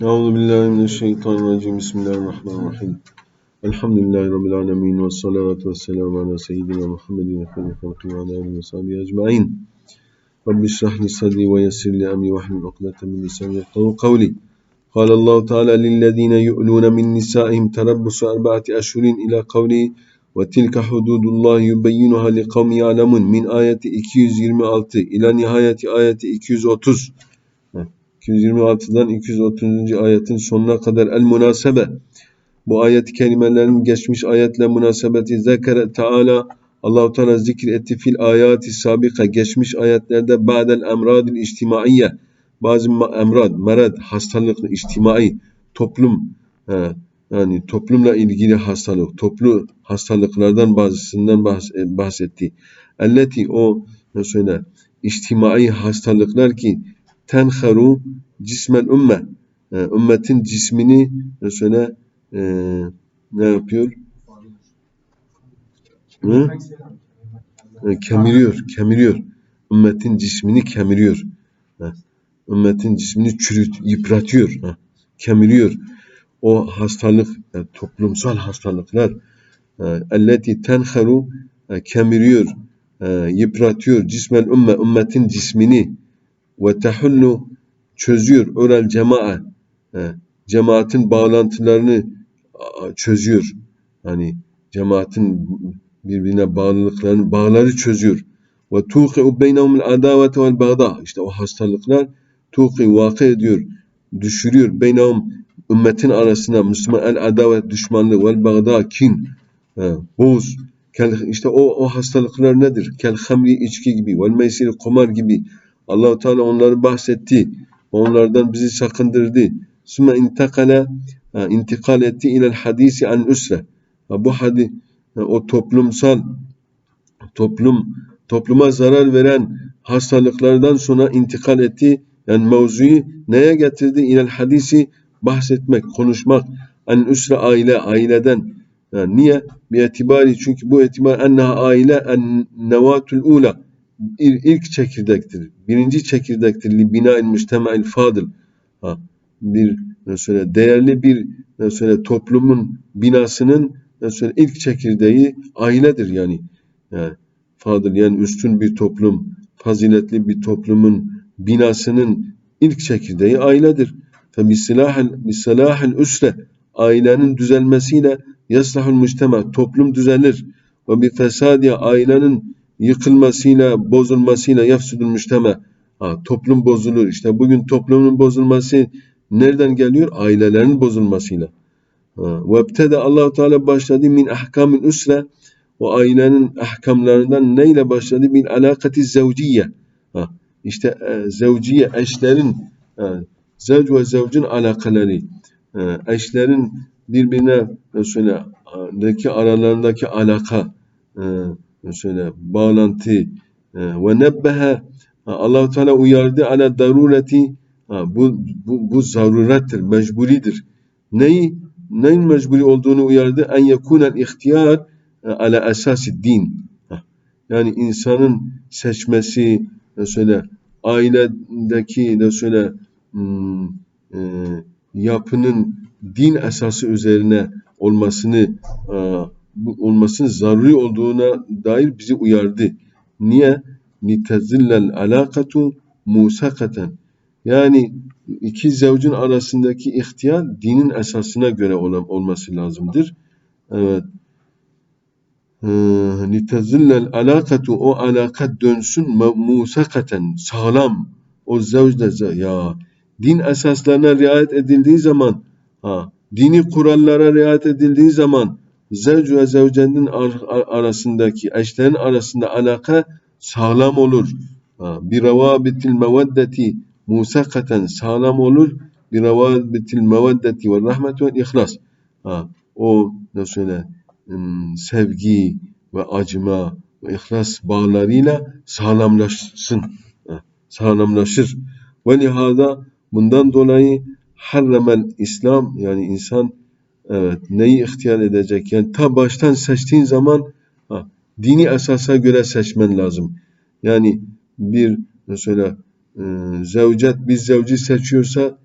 Euzu billahi mineşşeytanirracim. Bismillahirrahmanirrahim. Elhamdülillahi rabbil alamin ve salatu vesselamu ala seyyidina Muhammedin ve hayri halqi ve ala alihi ve sahbihi ecmaîn. Rabbi şrah li sadri ve yessir li emri ve hlul ukdeten min lisani yefkahu kavli. قال الله تعالى للذين يؤلون من نسائهم تربص أربعة أشهر إلى قوله وتلك حدود الله يبينها لقوم يعلمون min ayeti 226 ila nihayeti ayeti 230 226'dan 230. ayetin sonuna kadar el münasebe bu ayet kelimelerin geçmiş ayetle münasebeti zekere Teala Allahu Teala zikretti fil ayati sabika geçmiş ayetlerde ba'del emradil içtimaiye bazı emrad, merad, hastalıklı, içtimai, toplum, he, yani toplumla ilgili hastalık, toplu hastalıklardan bazısından bahs e, bahsetti. Elleti o ne söyle, içtimai hastalıklar ki tenharu cismel ümme, e, ümmetin cismini ne söyle, e, ne yapıyor? Hı? E, kemiriyor, kemiriyor. Ümmetin cismini kemiriyor. Ümmetin cismini çürüt, yıpratıyor, kemiriyor. O hastalık, yani toplumsal hastalıklar elleti tenharu kemiriyor, yıpratıyor cismel ümme, ümmetin cismini ve tehullu çözüyor orel cema'a cemaatin bağlantılarını çözüyor. Hani cemaatin birbirine bağlılıklarını, bağları çözüyor. Ve tuqi'u beynehumul adavete vel bağda. İşte o hastalıklar tuqi vakı ediyor, düşürüyor beynahum ümmetin arasına Müslüman el adavet düşmanlığı vel bağda kin, boz, işte o, o hastalıklar nedir? Kel hamri içki gibi, vel meysiri kumar gibi. Allahu Teala onları bahsetti. Onlardan bizi sakındırdı. Sümme intakale intikal etti ilel hadisi an üsre. Bu hadi o toplumsal toplum topluma zarar veren hastalıklardan sonra intikal etti yani mevzuyu neye getirdi? İlel hadisi bahsetmek, konuşmak. En üsre aile, aileden. Yani niye? Bir etibari çünkü bu etibar enneha aile en nevatul ula. İlk çekirdektir. Birinci çekirdektir. Li bina'il müjtema'il fadıl. Ha, bir mesela değerli bir mesela toplumun binasının mesela ilk çekirdeği ailedir yani. Yani fadıl yani üstün bir toplum, faziletli bir toplumun binasının ilk çekirdeği ailedir. Febisilahil üsre ailenin düzelmesiyle yaslahul müctema toplum düzelir. Ve bir fesadiye ailenin yıkılmasıyla, bozulmasıyla yafsudul müctema ha, toplum bozulur. İşte bugün toplumun bozulması nereden geliyor? Ailelerin bozulmasıyla. Ve ebtede allah Teala başladı min ahkamil üsre o ailenin ahkamlarından neyle başladı? Min alakati zevciye. Ha, işte e, zevciye, eşlerin, e, zevc ve zevcin alakaları, e, eşlerin birbirine deki aralarındaki alaka, e, mesela bağlantı e, ve nebbehe allah Teala uyardı ala darureti bu, bu, bu zarurettir, mecburidir. Neyi? Neyin mecburi olduğunu uyardı? En yekunel ihtiyar e, ala esasi din. Yani insanın seçmesi, mesela ailedeki de şöyle hmm, e, yapının din esası üzerine olmasını e, olmasının zaruri olduğuna dair bizi uyardı. Niye? Nitezillel alakatu musakaten. Yani iki zevcin arasındaki ihtiyar dinin esasına göre olması lazımdır. Evet nitezillel alakatu o alakat dönsün musakaten sağlam o zevcde ya din esaslarına riayet edildiği zaman ha dini kurallara riayet edildiği zaman zevc ve zevcenin ar arasındaki eşlerin arasında alaka sağlam olur. Bir ravabitil meveddeti musakaten sağlam olur. Bir ravabitil meveddeti ve rahmet ve ihlas. O nasıl söyle sevgi ve acıma ve ihlas bağlarıyla sağlamlaşsın. Sağlamlaşır. Ve lihada bundan dolayı harremel İslam yani insan evet neyi ihtiyar edecek? Yani ta baştan seçtiğin zaman ha, dini esasa göre seçmen lazım. Yani bir mesela e, zevcet bir zevci seçiyorsa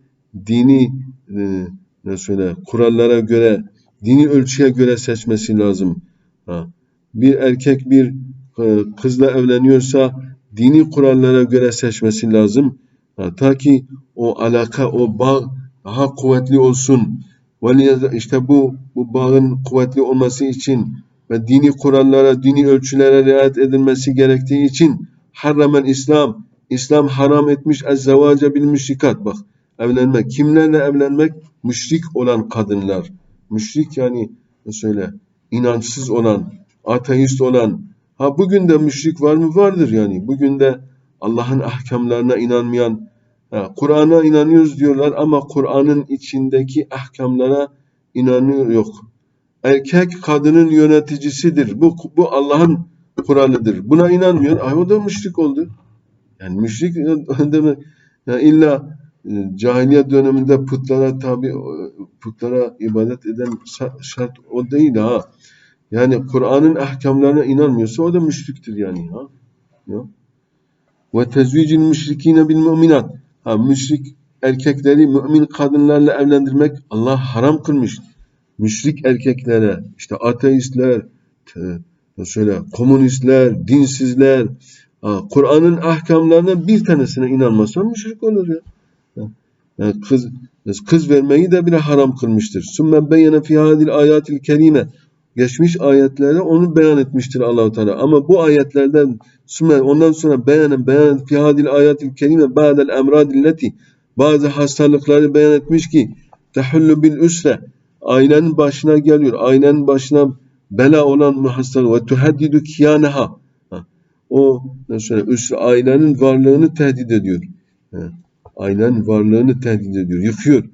dini e, söyle kurallara göre, dini ölçüye göre seçmesi lazım. Ha. Bir erkek bir e, kızla evleniyorsa dini kurallara göre seçmesi lazım. Ha, ta ki o alaka, o bağ daha kuvvetli olsun. İşte bu bu bağın kuvvetli olması için ve dini kurallara, dini ölçülere riayet edilmesi gerektiği için harramen İslam, İslam haram etmiş ezzavaca bil müşrikat. Bak evlenmek. Kimlerle evlenmek? Müşrik olan kadınlar. Müşrik yani söyle inançsız olan, ateist olan. Ha bugün de müşrik var mı? Vardır yani. Bugün de Allah'ın ahkamlarına inanmayan, Kur'an'a inanıyoruz diyorlar ama Kur'an'ın içindeki ahkamlara inanıyor yok. Erkek kadının yöneticisidir. Bu, bu Allah'ın kuralıdır. Buna inanmıyor. Ay o da müşrik oldu. Yani müşrik demek yani illa e, cahiliye döneminde putlara tabi putlara ibadet eden şa- şart o değil ha. Yani Kur'an'ın ahkamlarına inanmıyorsa o da müşriktir yani ha. Ya. Ve tezvicil müşrikine bil müminat. Ha müşrik erkekleri mümin kadınlarla evlendirmek Allah haram kılmış. Müşrik erkeklere işte ateistler, te- şöyle komünistler, dinsizler, Kur'an'ın ahkamlarından bir tanesine inanmazsan müşrik olur ya. Kız kız vermeyi de bile haram kılmıştır. Sümme beyyene fi hadil ayatil kerime. Geçmiş ayetlerde onu beyan etmiştir Allahu Teala. Ama bu ayetlerden sümme ondan sonra beyanen beyan fi hadil ayatil kerime ba'del emradilleti bazı hastalıkları beyan etmiş ki tehullu bil üsre ailenin başına geliyor. Ailenin başına bela olan bu hastalık ve tuhaddidu kiyanaha. Ha, O nasıl üsre ailenin varlığını tehdit ediyor. Ailenin varlığını tehdit ediyor, yıkıyor.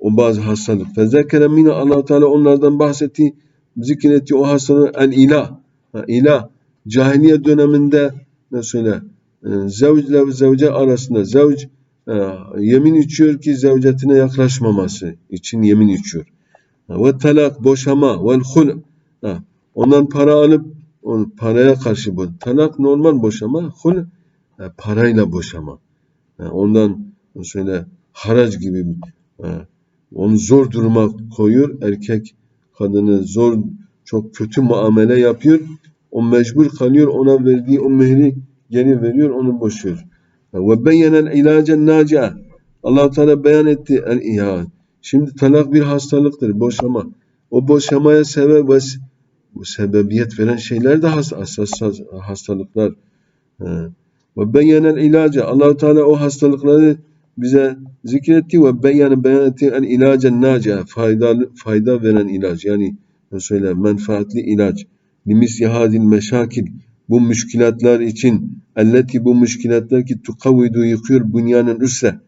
O bazı hastalık. Fezekere mine allah Teala onlardan bahsetti, zikretti o hastalığı el ilah. Ha, ilah. Cahiliye döneminde ne söyle? E, zevcle zevce arasında zevc e, yemin içiyor ki zevcetine yaklaşmaması için yemin içiyor. Ve talak boşama ve hul. Ondan para alıp o paraya karşı bu. Talak normal boşama, hul e, parayla boşama. Yani ondan şöyle haraç gibi e, onu zor duruma koyuyor. Erkek kadını zor çok kötü muamele yapıyor. O mecbur kalıyor. Ona verdiği o mehri geri veriyor. Onu boşuyor. Ve beyyenen ilacen nacia. allah Teala beyan etti. El ihad. Şimdi talak bir hastalıktır. Boşama. O boşamaya sebep ve sebebiyet veren şeyler de hastalıklar. Ve beyyenen ilaca. allah Teala o hastalıkları bize zikretti ve beyyene beyan etti el ilacen nacia. Faydalı, fayda veren ilaç. Yani söyle menfaatli ilaç. Limisli hadil meşakil. Bu müşkilatlar için elleti bu müşkilatlar ki tukavvidu yıkıyor bünyanın üsse.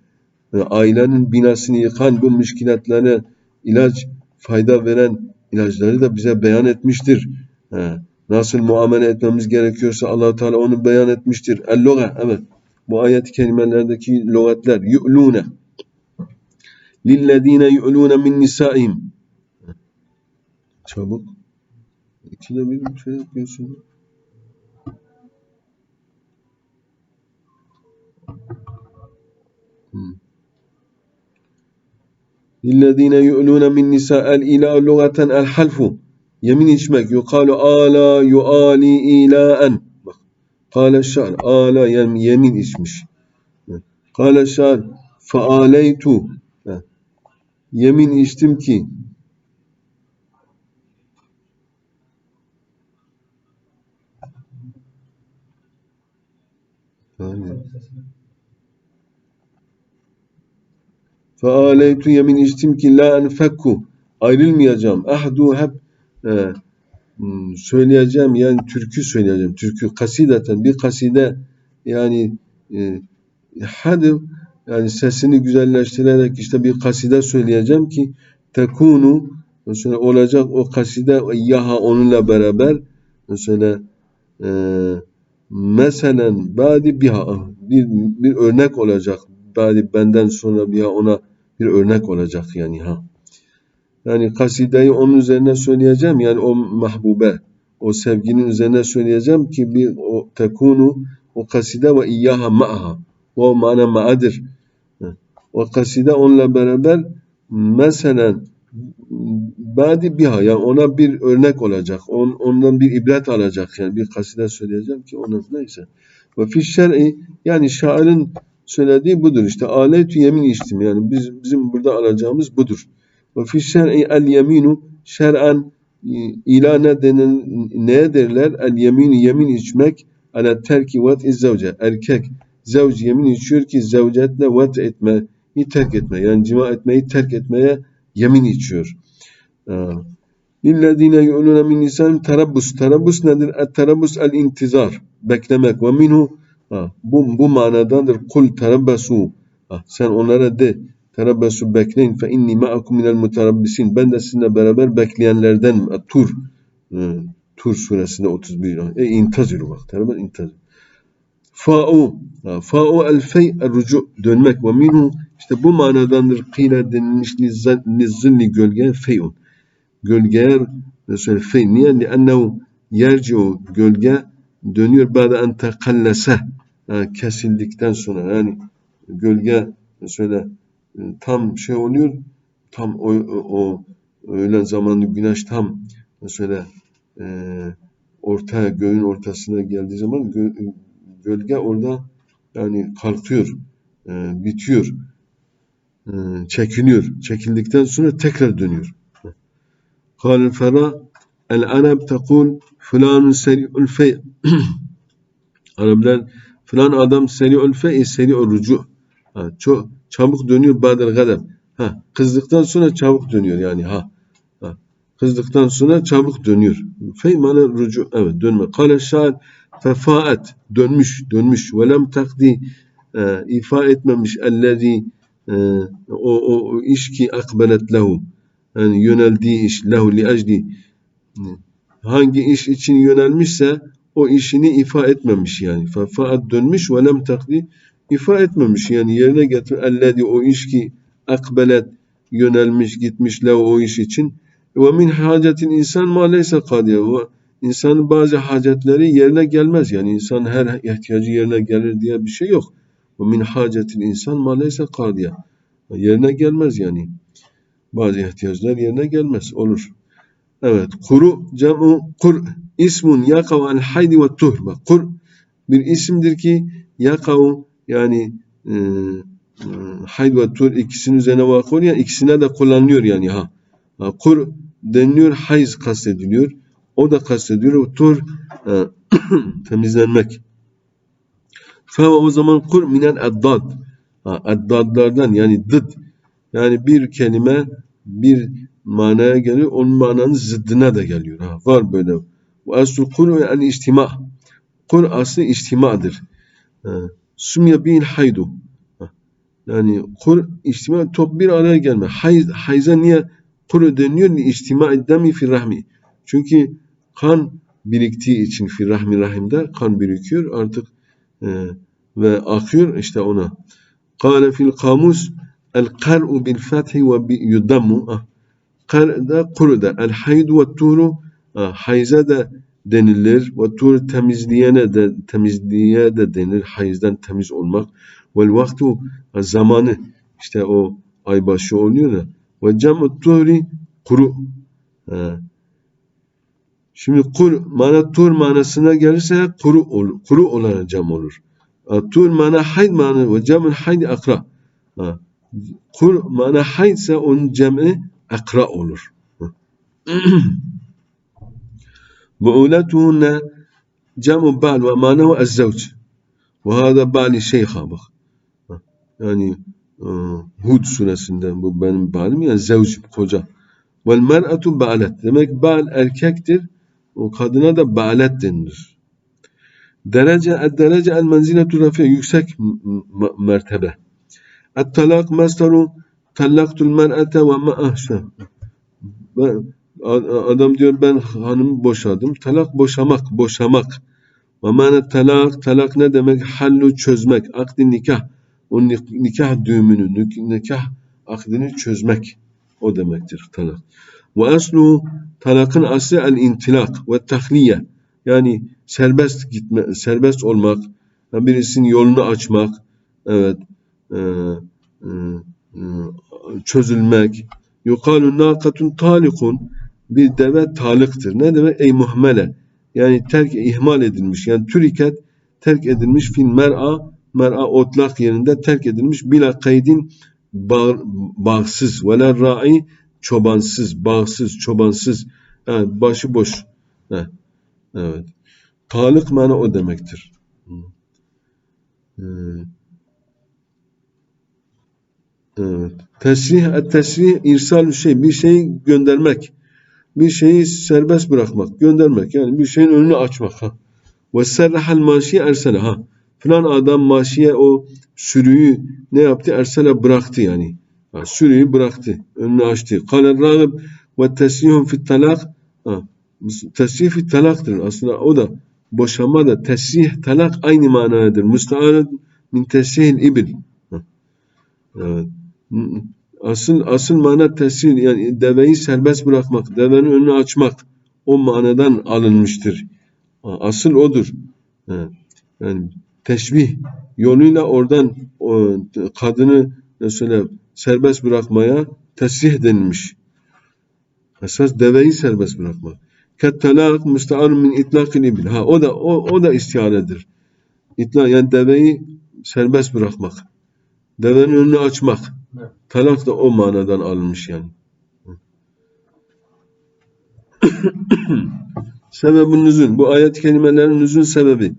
Yani ailenin binasını yıkan bu müşkilatları ilaç fayda veren ilaçları da bize beyan etmiştir. He. Nasıl muamele etmemiz gerekiyorsa allah Teala onu beyan etmiştir. El-loga, evet. Bu ayet-i kerimelerdeki lügatler. Yu'lune. Lillezine yu'lune min nisaihim. Çabuk. İkide bir şey yapıyorsun. Hmm. Lillezine yu'lune min nisa'el ila lugaten el halfu. Yemin içmek. Yukalu ala yuali ilaen. Bak. Kale. Ala yani yemin içmiş. Kale şar. Faaleytu. Yemin içtim ki. Yani. Faaleytu yemin içtim ki la enfekku. Ayrılmayacağım. Ahdu hep e, söyleyeceğim yani türkü söyleyeceğim. Türkü kasideten bir kaside yani e, hadi yani sesini güzelleştirerek işte bir kaside söyleyeceğim ki tekunu mesela olacak o kaside yaha onunla beraber mesela e, meselen badi biha bir, bir örnek olacak. Badi benden sonra biha ona bir örnek olacak yani ha. Yani kasideyi onun üzerine söyleyeceğim. Yani o mahbube, o sevginin üzerine söyleyeceğim ki bir o tekunu o kaside ve iyyaha ma'aha. O mana ma'adır. ve kaside onunla beraber mesela badi biha yani ona bir örnek olacak. On, ondan bir ibret alacak yani bir kaside söyleyeceğim ki ona neyse. Ve fi şer'i yani şairin söylediği budur işte. Aletü yemin içtim yani biz, bizim burada alacağımız budur. Ve fi şer'i el yeminu şer'an ila ne denen, neye derler? El yeminu yemin içmek ala terki vat zevce. Erkek zevc yemin içiyor ki zevcetle vat etmeyi terk etme. Yani cima etmeyi terk etmeye yemin içiyor. İllezine yu'lune min nisan terabbus. Terabbus nedir? Et terabbus el intizar. Beklemek. Ve minhu bu, bu manadadır. Kul terabbasu. Ha, sen onlara de terabbasu bekleyin. Fe inni ma'akum minel muterabbisin. Ben de sizinle beraber bekleyenlerden Tur. Tur suresinde 31. E intaziru bak. Terabbus intaziru. Fa'u. Fa'u el fey el rucu. Dönmek. Ve minhu işte bu manadandır. Kıyla denilmiş nizzilli gölge feyun. Gölgeye mesela fey. Niye? Liannehu yerciu gölge dönüyor. Ba'de en tekallese. Kesildikten sonra. Yani gölge mesela tam şey oluyor. Tam o, o öğlen zamanı güneş tam mesela e, ortaya göğün ortasına geldiği zaman gö, gölge orada yani kalkıyor e, bitiyor e, çekiniyor. Çekildikten sonra tekrar dönüyor قال الفراء العرب تقول فلان سريع الفيء Araplar filan adam seri'ül fe'i seri'ül rucu. Ha, çok çabuk dönüyor badel gadab. Ha, kızdıktan sonra çabuk dönüyor yani ha. ha. Kızdıktan sonra çabuk dönüyor. Fe mana rucu evet dönme. Kale şair fefaat dönmüş dönmüş ve lem takdi e, ifa etmemiş ellezi e, o, o, o iş ki akbelet lehu yani yöneldiği iş lehu li ecli hangi iş için yönelmişse o işini ifa etmemiş yani. Faat dönmüş ve lem takdi ifa etmemiş yani. Yerine getir elledi o iş ki akbelet yönelmiş gitmiş le o iş için. Ve min hacetin insan ma leyse kadiye. İnsanın bazı hacetleri yerine gelmez yani. İnsan her ihtiyacı yerine gelir diye bir şey yok. Ve min hacetin insan ma leyse yerine gelmez yani bazı ihtiyaçlar yerine gelmez olur. Evet kuru cemu kur ismun yakav al haydi ve tuhr. Bak kur bir isimdir ki yakav yani e, hayd ve tur ikisinin üzerine vakı. Yani ikisine de kullanılıyor yani ha. ha kur deniliyor, hayz kastediliyor. O da kastediliyor. Tur e, temizlenmek. Fe o zaman kur minel eddad. Eddadlardan yani dıd. Yani bir kelime bir manaya geliyor. Onun mananın zıddına da geliyor. Ha, var böyle. Aslu kur ve el istima. Kur aslı istimadır. Sümye bil haydu. Yani kur istima top bir araya gelme. Hayz, hayza niye kur deniyor? Ni istima demi fi rahmi. Çünkü kan biriktiği için fi rahmi rahimde kan birikiyor artık e, ve akıyor işte ona. Kale fil kamus el kar'u bil fethi ve yudammu. Ah, kar da kuru da. El haydu ve turu ah, hayza da denilir. Ve tur temizleyene de temizliğe de denir. Hayızdan temiz olmak. Vel vaktu zamanı işte o aybaşı oluyor da. Ve cem'u tuhri kuru. Ha. Şimdi kur mana tur manasına gelirse kuru olur. Kuru olan cam olur. Tur mana hayd mana ve cem'ul hayd akra. Ha. Kur manaha ise onun cem'i akra olur. Bu'uletuhunne cem'u ba'l ve manehu ezzevç. Ve hâda ba'li şeyha bak. Yani e, Hud suresinden bu benim ba'lim yani zevç koca. Vel mer'atu ba'let. Demek ba'l erkektir. O kadına da ba'let denilir. Derece, derece el menziletu rafi yüksek mertebe. Talak masdaru tallaktul mer'ete ve ma'ahşe. Adam diyor ben hanımı boşadım. Talak boşamak, boşamak. Ve mane talak, talak ne demek? Hallu çözmek, akdi nikah. O nikah düğümünü, nikah akdini çözmek. O demektir talak. Ve aslu talakın aslı el intilak ve tahliye. Yani serbest gitme, serbest olmak, birisinin yolunu açmak, evet, e, e, e, çözülmek. Yukalu nakatun talikun bir deve talıktır. Ne demek? Ey muhmele. Yani terk ihmal edilmiş. Yani türiket terk edilmiş fil mer'a mer'a otlak yerinde terk edilmiş bila kaydin bağ, bağsız ve la ra'i çobansız, bağsız, çobansız. Evet, başıboş. Evet. evet. Talık mana o demektir. Evet. Evet. Tesrih, et tesrih irsal şey, bir şeyi göndermek. Bir şeyi serbest bırakmak, göndermek. Yani bir şeyin önünü açmak. Ha. Ve serrahal maşiye ersele. Ha. Filan adam maşiye o sürüyü ne yaptı? Ersele bıraktı yani. Ha, sürüyü bıraktı. Önünü açtı. Kale ragib ve tesrihun fit talak. Ha. Tesrih fit talaktır. Aslında o da boşanma da tesrih talak aynı manadır. Müsta'anet min tesrihil ibil. Evet. Asıl asıl mana tesir yani deveyi serbest bırakmak, devenin önünü açmak o manadan alınmıştır. Asıl odur. Yani teşbih yoluyla oradan o, kadını mesela serbest bırakmaya tesrih denilmiş. Esas deveyi serbest bırakmak. Kettelak müstearun min itlakil ibil. Ha o da o, o da istiharedir. İtlak yani deveyi serbest bırakmak. Devenin önünü açmak. Talak da o manadan alınmış yani. Sebebun nüzul. Bu ayet kelimelerin nüzul sebebi.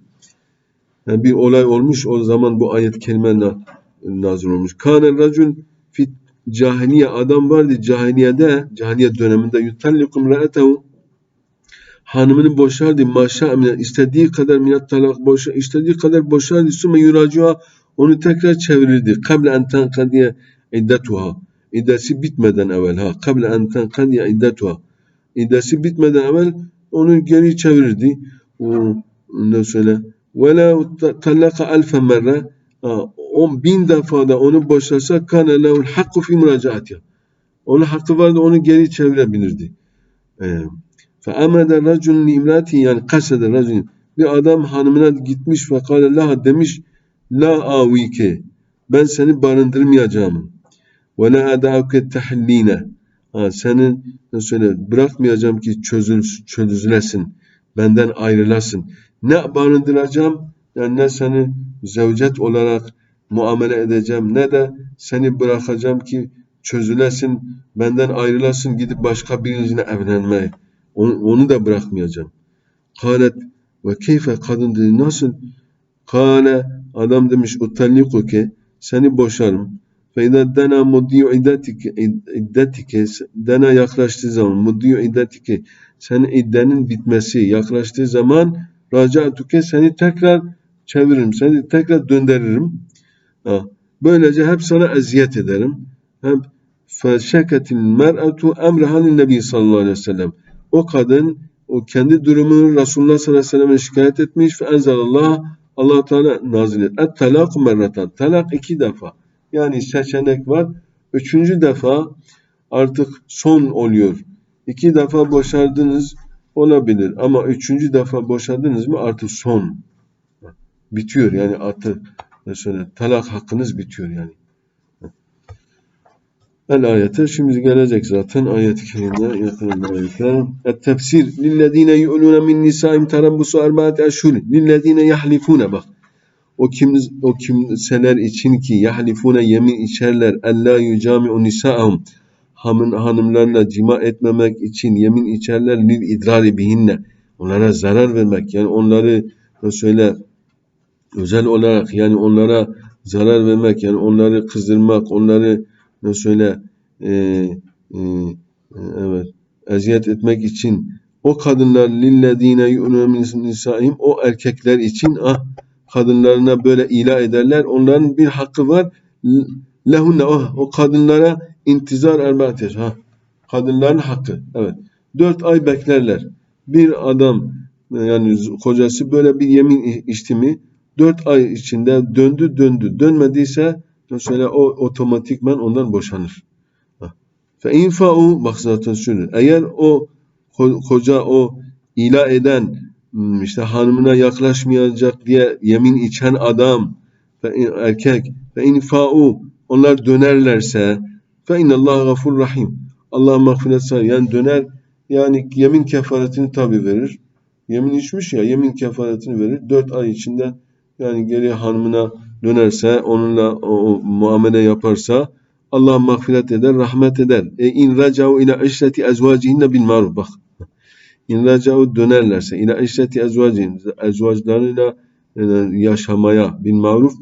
Yani bir olay olmuş o zaman bu ayet kelimeler nazil olmuş. Kâne racul fit cahiliye adam vardı cahiliyede cahiliye döneminde yutallikum ra'etehu hanımını boşardı maşa istediği kadar minat talak boşa istediği kadar boşardı sümme yuracua onu tekrar çevirirdi. Kable en tenkadiye iddetuha. İddesi bitmeden evvel ha. Kable en tenkadiye iddetuha. İddesi bitmeden evvel onu geri çevirirdi. O, ne söyle? Ve la tallaka elfe merre. On bin defa da onu boşarsa kane lehul hakku fi müracaatiha. Onun hakkı vardı onu geri çevirebilirdi. Fe amede raculun imrati yani kasede raculun bir adam hanımına gitmiş ve kâle laha demiş La avike. Ben seni barındırmayacağım. Ve la adauke tahline. Ha, senin söyle bırakmayacağım ki çözül, çözülesin. Benden ayrılasın. Ne barındıracağım? Yani ne seni zevcet olarak muamele edeceğim ne de seni bırakacağım ki çözülesin, benden ayrılasın, gidip başka birisiyle evlenmeye. Onu, onu da bırakmayacağım. Kalet ve keyfe kadın dedi nasıl? Kale Adam demiş utallikuke seni boşarım. Fe idâ dena muddiyu iddetike iddetike dena yaklaştığı zaman muddiyu iddetike senin iddenin bitmesi yaklaştığı zaman racatuke seni tekrar çeviririm. Seni tekrar döndürürüm. Böylece hep sana eziyet ederim. Hem feşeketil mer'atu emrehan nebi sallallahu aleyhi ve sellem. O kadın o kendi durumunu Resulullah sallallahu aleyhi ve sellem'e şikayet etmiş ve enzelallah allah Teala nazil et. Et talak merratan. Talak iki defa. Yani seçenek var. Üçüncü defa artık son oluyor. İki defa boşardınız olabilir. Ama üçüncü defa boşardınız mı artık son. Bitiyor yani artık mesela talak hakkınız bitiyor yani. El ayete şimdi gelecek zaten ayet-i kerime yakın ayete. Et tefsir lillezine yu'luna min nisaim tarabbusu erbaati eşhur lillezine yahlifune bak. O kim o kimseler için ki yahlifune yemin içerler. Ella yucami'u nisa'ahum hamın hanımlarla cima etmemek için yemin içerler. Lil idrari bihinne. Onlara zarar vermek. Yani onları söyle özel olarak yani onlara zarar vermek. Yani onları kızdırmak onları söyle e, e, evet eziyet etmek için. O kadınlar lillezine yu'minu nisaim o erkekler için ah kadınlarına böyle ilah ederler. Onların bir hakkı var. Lehunne oh, o kadınlara intizar erbateş. Ha. Kadınların hakkı. Evet. Dört ay beklerler. Bir adam yani kocası böyle bir yemin içti mi dört ay içinde döndü döndü. Dönmediyse mesela o otomatikman ondan boşanır. Fe infa'u bak zaten şunu. Eğer o koca o ilah eden işte hanımına yaklaşmayacak diye yemin içen adam ve erkek ve infa'u onlar dönerlerse fe innallâhe gafur rahim. Allah mağfiret sahibi. Yani döner yani yemin kefaretini tabi verir. Yemin içmiş ya yemin kefaretini verir. Dört ay içinde yani geri hanımına dönerse onunla o, o muamele yaparsa Allah mağfiret eder, rahmet eder. E in racau ila işreti ezvacihinne bil maruf. Bak. İn racau dönerlerse ila işreti ezvacihin ezvaclarıyla e, yaşamaya bil maruf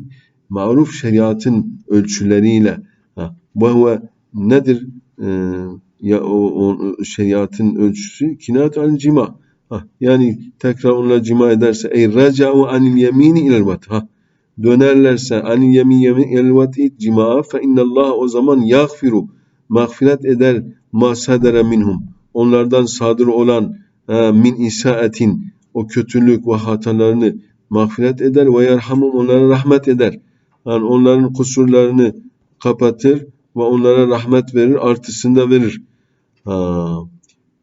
maruf şeriatın ölçüleriyle ha, bu huve nedir? E, ya o, o şeriatın ölçüsü? Kinayet an cima. Ha, yani tekrar onunla cima ederse ey raca'u anil yemini ilel ha, dönerlerse anil yemin yemin ilel vati cima fe innallah o zaman yagfiru mağfiret eder ma minhum. Onlardan sadır olan min isaatin o kötülük ve hatalarını mağfiret eder ve yerhamum onlara rahmet eder. Yani onların kusurlarını kapatır ve onlara rahmet verir, artısını da verir. Ha,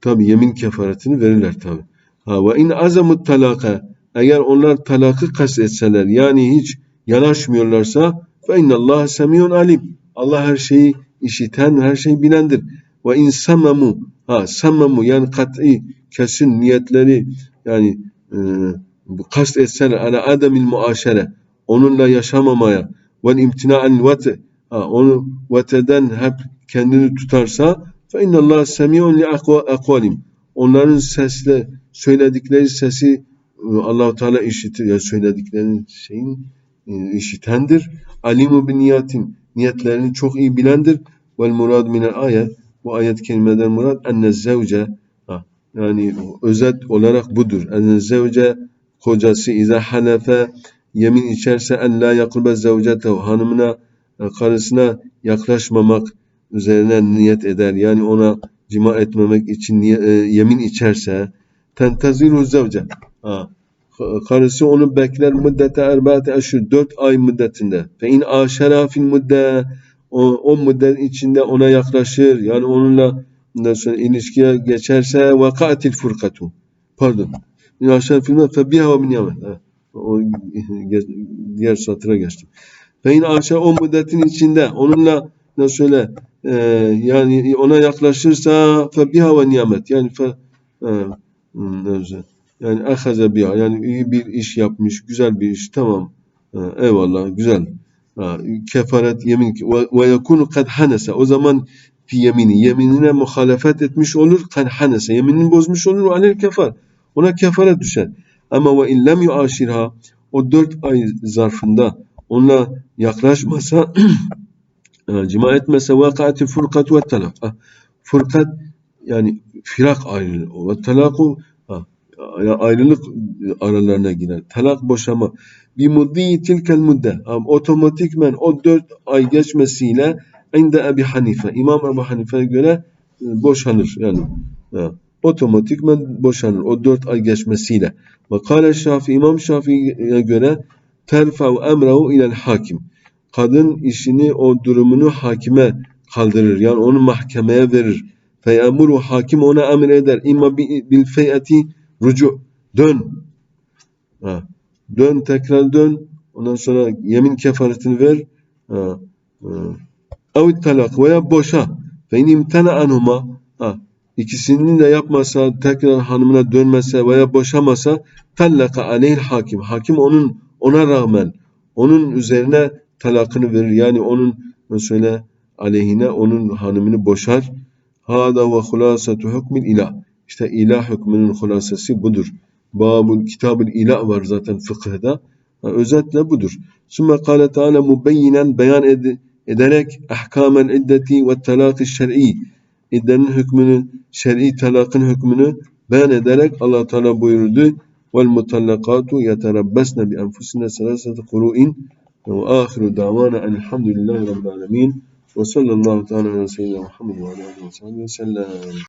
tabi yemin kefaretini verirler tabi. Ha, ve in azamut talaka eğer onlar talakı kastetseler yani hiç yanaşmıyorlarsa fe innallah semiyun alim. Allah her şeyi işiten, her şeyi bilendir. Ve in samamu ha samamu yani kat'i kesin niyetleri yani e, kast etseler ala ademil muaşere onunla yaşamamaya ve imtina'an vate ha, onu vateden hep kendini tutarsa fe innallah semiyun li akvalim onların sesle söyledikleri sesi Allahu Teala işitir ya söylediklerinin şeyin e, işitendir. Alimu bin niyetin niyetlerini çok iyi bilendir. Vel murad minel ayet bu ayet kelimeden murad enne zevce yani özet olarak budur. Enne zevce kocası iza halefe yemin içerse en la yakrube zevcetehu hanımına e, karısına yaklaşmamak üzerine niyet eder. Yani ona cima etmemek için e, yemin içerse tenteziru zevce ha, karısı onu bekler müddete erbaate eşhur dört ay müddetinde fe in aşera fil müdde o, o müddet içinde ona yaklaşır yani onunla nasıl ilişkiye geçerse vakatil furkatu pardon. İn aşera fil müdde fe biha ve min yamen o diğer satıra geçtim. Fe in aşera o müddetin içinde onunla nasıl söyle e, yani ona yaklaşırsa fe biha ve nimet yani fe e, yani ahaze biha. Yani iyi bir iş yapmış, güzel bir iş tamam. Ha, eyvallah güzel. Ha, kefaret yemin ve yekunu kad hanese. O zaman fi yemini yeminine muhalefet etmiş olur kad hanese yeminini bozmuş olur ve alel kefar ona kefaret düşer. Ama ve in lem yuaşirha o dört ay zarfında onunla yaklaşmasa cima etmese vakati furkat ve talak. Furkat yani firak ayrılığı ve talaku ayrılık aralarına girer. Talak boşama. Bir muddi tilkel mudde. Otomatikmen o dört ay geçmesiyle inde Ebi Hanife. İmam Ebu Hanife'ye göre e, boşanır. Yani ha, otomatikmen boşanır. O dört ay geçmesiyle. Ve kâle Şafii, İmam Şafii'ye göre terfa'u emrehu ilel hakim. Kadın işini, o durumunu hakime kaldırır. Yani onu mahkemeye verir. Feyemuru hakim ona emir eder. İmma bil feyati Rucu dön. Ha. Dön tekrar dön. Ondan sonra yemin kefaretini ver. Ha. Avit talak veya boşa. Fe in imtena anhuma. Ha. İkisini de yapmasa, tekrar hanımına dönmese veya boşamasa tallaka aleyhil hakim. Hakim onun ona rağmen onun üzerine talakını verir. Yani onun söyle aleyhine onun hanımını boşar. Hada ve hulasatu hukmil ilah. İşte ilah hükmünün hulasesi budur. Babul kitabul ilah var zaten fıkıhda. Özetle budur. Sümme kâle teâlâ mubeyyinen beyan ed ederek ahkâmel iddeti ve talâkı şer'i iddenin hükmünü, şer'i talakın hükmünü beyan ederek Allah Teala buyurdu. Vel mutallakatu yeterabbesne bi enfusine selasete kuru'in ve ahiru davana elhamdülillahi rabbil alemin ve sallallahu teala ala seyyidina Muhammed ve aleyhi ve sellem